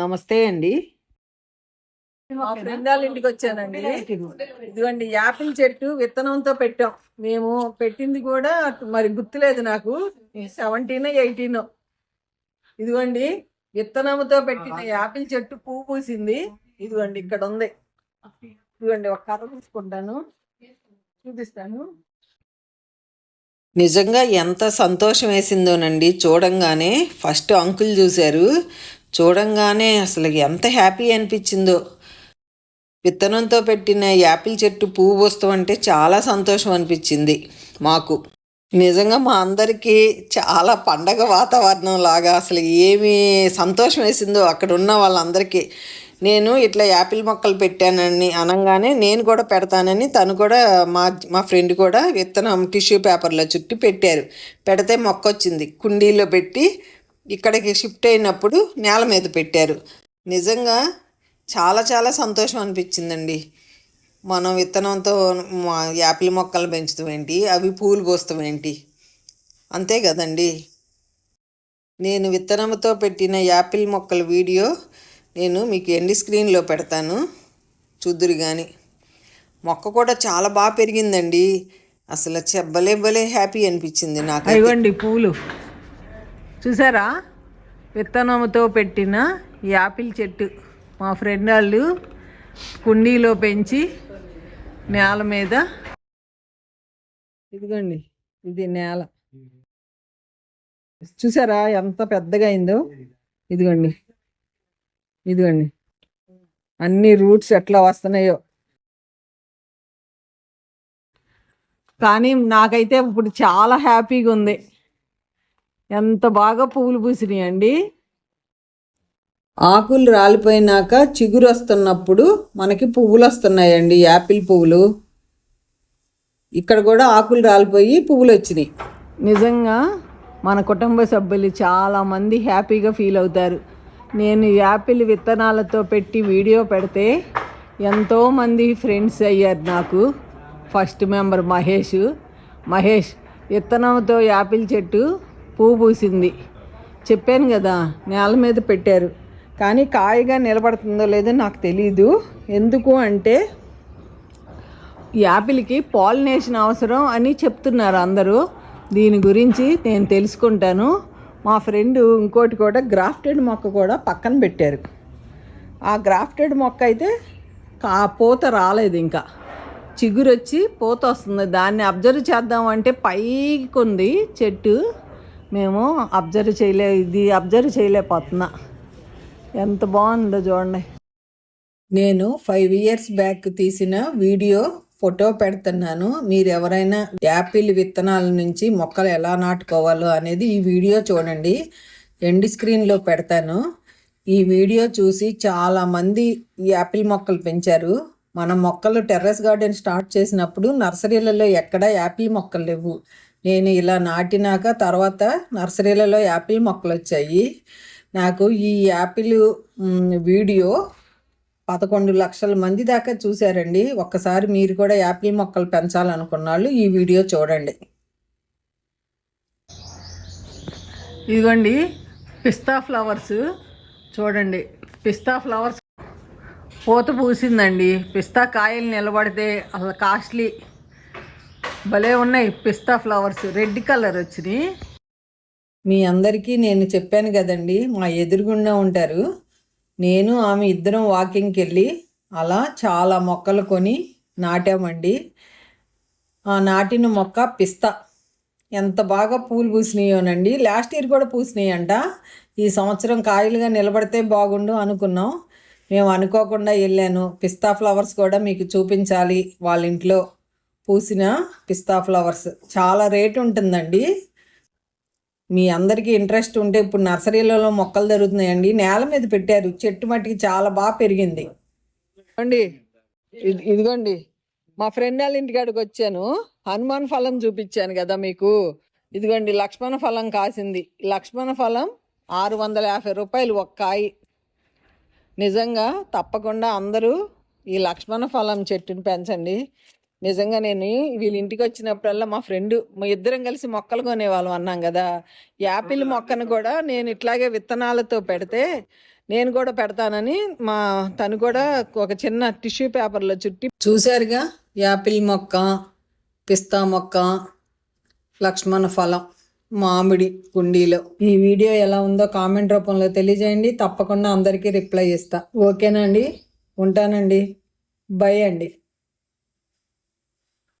నమస్తే అండి. ఇంటికి వచ్చానండి ఇదిగోండి యాపిల్ చెట్టు విత్తనంతో పెట్టాం. మేము పెట్టింది కూడా మరి గుర్తులేదు నాకు. Seventeen eighteen. ఇదిగోండి విత్తనంతో పెట్టిన యాపిల్ చెట్టు పువ్వు పూసింది. ఇదిగోండి ఇక్కడ ఉంది ఇదిగోండి ఒక కర్ర తీసుకుంటాను. చూపిస్తాను. నిజంగా ఎంత సంతోషం వేసిందోనండి. చూడంగానే ఫస్ట్ అంకుల్ చూశారు. చూడంగానే అసలు ఎంత హ్యాపీ అనిపించిందో. విత్తనంతో పెట్టిన యాపిల్ చెట్టు పువ్వు వస్తామంటే చాలా సంతోషం అనిపించింది మాకు. నిజంగా మా అందరికీ చాలా పండగ వాతావరణం లాగా అసలు ఏమి సంతోషం వేసిందో అక్కడ ఉన్న వాళ్ళందరికీ. నేను ఇట్లా యాపిల్ మొక్కలు పెట్టానని అనగానే నేను కూడా పెడతానని తను కూడా మా మా ఫ్రెండ్ కూడా విత్తనం టిష్యూ పేపర్లో చుట్టి పెట్టారు. పెడితే మొక్క వచ్చింది. కుండీలో పెట్టి ఇక్కడికి షిఫ్ట్ అయినప్పుడు నేల మీద పెట్టారు. నిజంగా చాలా చాలా సంతోషం అనిపించిందండి. మనం విత్తనంతో మా యాపిల్ మొక్కలు పెంచుతాం ఏంటి? అవి పూలు పోస్తాం ఏంటి? అంతే కదండి. నేను విత్తనంతో పెట్టిన యాపిల్ మొక్కల వీడియో నేను మీకు ఎండి స్క్రీన్లో పెడతాను. చూద్దురు కానీ మొక్క కూడా చాలా బాగా పెరిగిందండి. అసలు చెబ్బలేబ్బలే హ్యాపీ అనిపించింది నాకు ఇవ్వండి పూలు. చూసారా? విత్తనంతో పెట్టిన యాపిల్ చెట్టు. మా ఫ్రెండ్ వాళ్ళు కుండీలో పెంచి నేల మీద ఇదిగోండి ఇది నేల. చూసారా ఎంత పెద్దగా అయిందో? ఇదిగోండి ఇదిగోండి. అన్ని రూట్స్ ఎట్లా వస్తున్నాయో. కానీ నాకైతే ఇప్పుడు చాలా హ్యాపీగా ఉంది. ఎంత బాగా పువ్వులు పూసినాయండి. ఆకులు రాలిపోయినాక చిగురు వస్తున్నప్పుడు మనకి పువ్వులు వస్తున్నాయండి యాపిల్ పువ్వులు. ఇక్కడ కూడా ఆకులు రాలిపోయి పువ్వులు వచ్చినాయి. నిజంగా మన కుటుంబ సభ్యులు చాలామంది హ్యాపీగా ఫీల్ అవుతారు. నేను యాపిల్ విత్తనాలతో పెట్టి వీడియో పెడితే ఎంతోమంది ఫ్రెండ్స్ అయ్యారు నాకు. First member Mahesh. మహేష్ విత్తనంతో యాపిల్ చెట్టు పువ్వు పూసింది. చెప్పాను కదా నేల మీద పెట్టారు. కానీ కాయగా నిలబడుతుందో లేదో నాకు తెలీదు. ఎందుకు అంటే యాపిల్కి పాలినేషన్ అవసరం అని చెప్తున్నారు అందరూ. దీని గురించి నేను తెలుసుకుంటాను. మా ఫ్రెండ్ ఇంకోటి కూడా గ్రాఫ్టెడ్ మొక్క కూడా పక్కన పెట్టారు. ఆ గ్రాఫ్టెడ్ మొక్క అయితే ఆ పూత రాలేదు ఇంకా. చిగురు వచ్చి పూత వస్తుంది దాన్ని అబ్జర్వ్ చేద్దాం అంటే పైకి ఉంది చెట్టు. మేము అబ్జర్వ్ చేయలే ఇది అబ్జర్వ్ చేయలేకపోతున్నా. ఎంత బాగుందో చూడండి. నేను ఫైవ్ ఇయర్స్ బ్యాక్ తీసిన వీడియో ఫోటో పెడుతున్నాను. మీరు ఎవరైనా యాపిల్ విత్తనాల నుంచి మొక్కలు ఎలా నాటుకోవాలో అనేది ఈ వీడియో చూడండి. ఎండ్ స్క్రీన్లో పెడతాను. ఈ వీడియో చూసి చాలామంది ఈ యాపిల్ మొక్కలు పెంచారు. మన మొక్కలు టెర్రస్ గార్డెన్ స్టార్ట్ చేసినప్పుడు నర్సరీలలో ఎక్కడ యాపిల్ మొక్కలు లేవు. నేను ఇలా నాటినాక తర్వాత నర్సరీలలో యాపిల్ మొక్కలు వచ్చాయి నాకు ఈ యాపిల్ వీడియో పదకొండు లక్షల మంది దాకా చూశారండి. ఒక్కసారి మీరు కూడా యాపిల్ మొక్కలు పెంచాలనుకున్న వాళ్ళు ఈ వీడియో చూడండి. ఇదిగోండి పిస్తా ఫ్లవర్స్ చూడండి. పిస్తా ఫ్లవర్స్ పూత పూసిందండి. పిస్తా కాయలు నిలబడితే అసలు కాస్ట్లీ. భలే ఉన్నాయి. పిస్తా ఫ్లవర్స్. రెడ్ కలర్ వచ్చినాయి. మీ అందరికీ నేను చెప్పాను కదండి మా ఎదురుగుండా ఉంటారు. నేను ఆమె ఇద్దరం వాకింగ్కి వెళ్ళి అలా చాలా మొక్కలు కొని నాటామండి. ఆ నాటిన మొక్క పిస్తా. ఎంత బాగా పూలు పూసినాయోనండి. లాస్ట్ ఇయర్ కూడా పూసినాయంట. ఈ సంవత్సరం కాయలుగా నిలబడితే బాగుండు అనుకున్నాం. మేము అనుకోకుండా వెళ్ళాను. పిస్తా ఫ్లవర్స్ కూడా మీకు చూపించాలి వాళ్ళ ఇంట్లో. పూసిన పిస్తా ఫ్లవర్స్. చాలా రేటు ఉంటుందండి. మీ అందరికీ ఇంట్రెస్ట్ ఉంటే ఇప్పుడు నర్సరీలలో మొక్కలు దొరుకుతున్నాయండి. నేల మీద పెట్టారు. చెట్టు మట్టికి చాలా బాగా పెరిగింది. అండి ఇది- ఇదిగోండి. మా ఫ్రెండ్ వాళ్ళ ఇంటికాడికి వచ్చాను. హనుమాన్ ఫలం చూపించాను కదా మీకు. ఇదిగోండి లక్ష్మణ ఫలం కాసింది. లక్ష్మణ ఫలం ఆరు వందల యాభై రూపాయలు ఒక కాయి. నిజంగా తప్పకుండా అందరూ ఈ లక్ష్మణ ఫలం చెట్టుని పెంచండి. నిజంగా నేను వీళ్ళ ఇంటికి వచ్చినప్పుడల్లా మా ఫ్రెండ్ మా ఇద్దరం కలిసి మొక్కలు కొనేవాళ్ళం అన్నాం కదా. యాపిల్ మొక్కను కూడా నేను ఇట్లాగే విత్తనాలతో పెడితే నేను కూడా పెడతానని మా తను కూడా ఒక చిన్న టిష్యూ పేపర్లో చుట్టి చూశారుగా యాపిల్ మొక్క పిస్తా మొక్క లక్ష్మణ ఫలం మామిడి కుండీలో. ఈ వీడియో ఎలా ఉందో కామెంట్ రూపంలో తెలియజేయండి. తప్పకుండా అందరికీ రిప్లై ఇస్తా. ఓకేనా అండి ఉంటానండి. బై అండి.